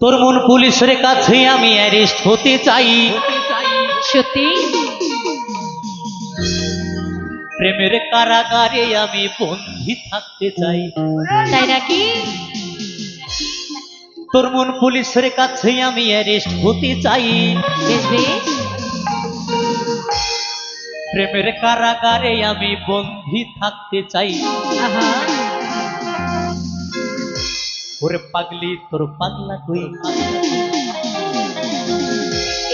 তোর মন পুলিশের কাছে আমি অ্যারেস্ট হতে চাই। সত্যি? প্রেমের কারাগারে আমি বন্দি থাকতে চাই। তাই নাকি? তোর মন পুলিশের কাছে আমি অ্যারেস্ট হতে চাই। প্রেমের কারাগারে আমি বন্দি থাকতে চাই। আহা। ওরে পাগলি তোর পাগলা কই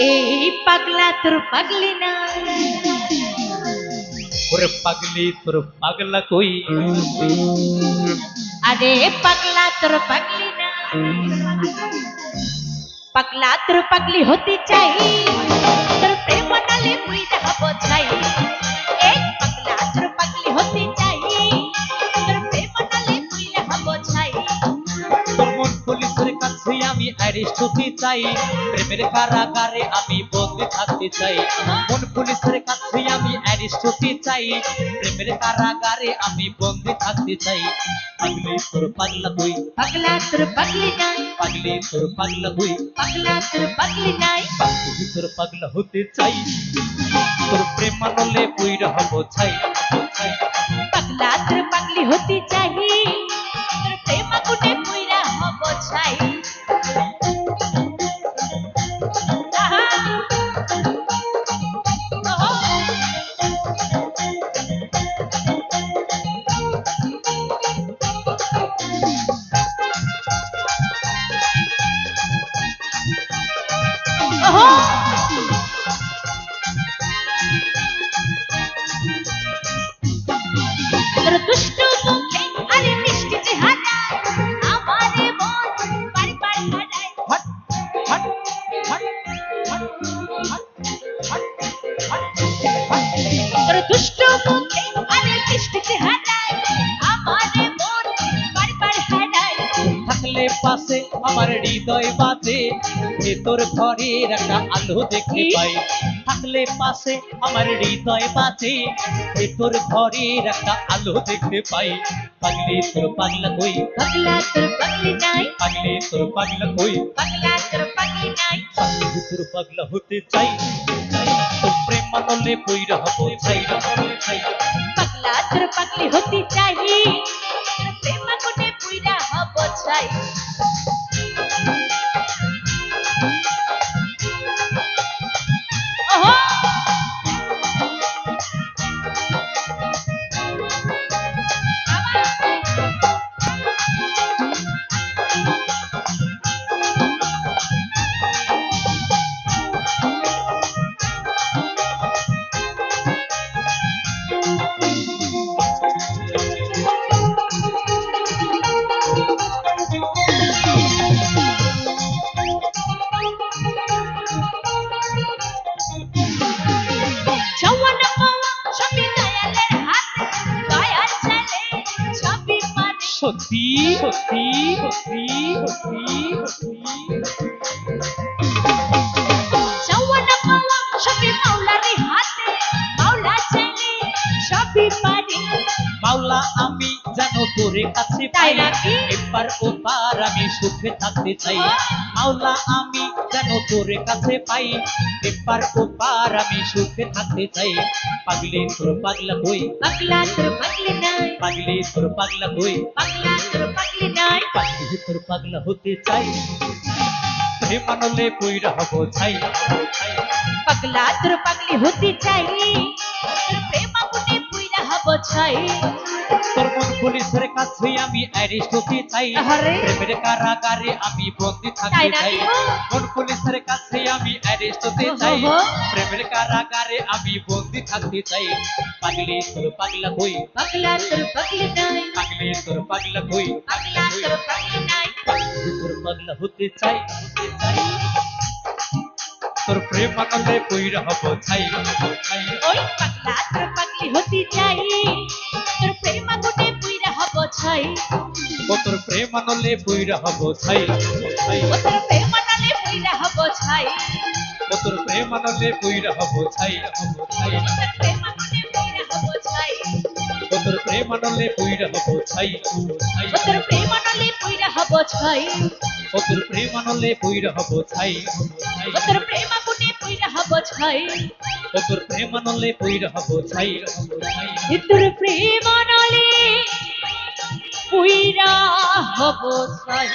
এই পাগলা তোর পাগলি না ওরে পাগলি তোর পাগলা কই আরে পাগলা তোর পাগলি না পাগলা তোর পাগলি হতে চাই আমি অ্যারেস্ট হতে চাই। প্রেমের কারাগারে আমি বন্দি থাকতে চাই। মন পুলিশের কাছে আমি অ্যারেস্ট হতে চাই। প্রেমের কারাগারে আমি বন্দি থাকতে চাই। পাগলি তোর পাগলা কই পাগলা তোর পাগলি নাই। পাগলি তোর পাগলা কই পাগলা তোর পাগলি নাই। পাগলি তোর পাগলা হতে চাই। তোর প্রেম মানলে বইরা হব ছাই পাগলা তোর পাগলি হতে চাই। তোর প্রেম আগুনে পুইরা হব চাই। থাকলে পাশে আমার হৃদয় বাজে ভেতর ঘরের একটা আলো দেখতে পাই। থাকলে পাশে আমার হৃদয় বাজে ভেতর ঘরের একটা আলো দেখতে পাই। পাগলি তোর পাগলা কই? পাগলা তোর পাগলি নাই। পাগলি তোর পাগলা কই? পাগলা তোর পাগলি নাই। পাগলি তোর পাগলা হতে চাই। তোর প্রেম মানলে বইরা হব চাই চাই। পাগলা হতে চাই। প্রেম আগুনে পুইরা হব চাই। সত্যি সত্যি সত্যি সত্যি জওয়ানা পাওয়া সবই মাওলারই হাতে মাওলা চলে সবই পারে। মাওলা আমি যেন তোরে কাছে তাই নাকি? এবার ওপার আমি সুখে থাকতে চাই। মাওলা আমি যেন তোরে কাছে পাই। এবার ওপার আমি সুখে থাকতে চাই। পাগলি তোর পাগলা কই পাগলা তোর পাগলি নাই। পাগলি তোর পাগলা কই পাগলা তোর পাগলি নাই। পাগলি তোর পাগলা হতে চাই। মানলে কইরা হব ছাই। পাগলা তোর পাগলি হতে চাই। প্রেম আগুনে পুইরা হব ছাই। তোর মন পুলিশের কাছে আমি অ্যারেস্ট হতে চাই আহারে। প্রেমের কারাগারে আমি বন্দি তাই থাকতে নাকি চাই গো? মন পুলিশের কাছে আমি অ্যারেস্ট হতে ওহো চাই হো। প্রেমের কারাগারে আমি বন্দি থাকতে চাই পাগলি তোর পাগলা কই পাগলা তোর পাগলি নাই পাগলি তোর পাগলা কই পাগলা তোর পাগলি নাই পাগলি তোর পাগলা হতে চাই হতে চাই তোর প্রেম মানলে কইরা হব ছাই ছাই ওই পাগলা তোর পাগলি হতে চাই ছাই ও তোর প্রেম মানলে কইরা হব ছাই। ও তোর প্রেম আনালে পুইরা হব ছাই? ও তোর প্রেম মানলে কইরা হব ছাই। হব ছাই? ও তোর প্রেম আনলে পুইরা হব ছাই। ও তোর প্রেম আনলে পুইরা হব ছাই? ও তোর প্রেম আনলে পুইরা হব ছাই। ও তোর প্রেম আগুনে পুইরা হব ছাই? ও তোর প্রেম আনলে পুইরা হব ছাই। হব ছাই তোর প্রেম আনলে পুইরা হব ছাই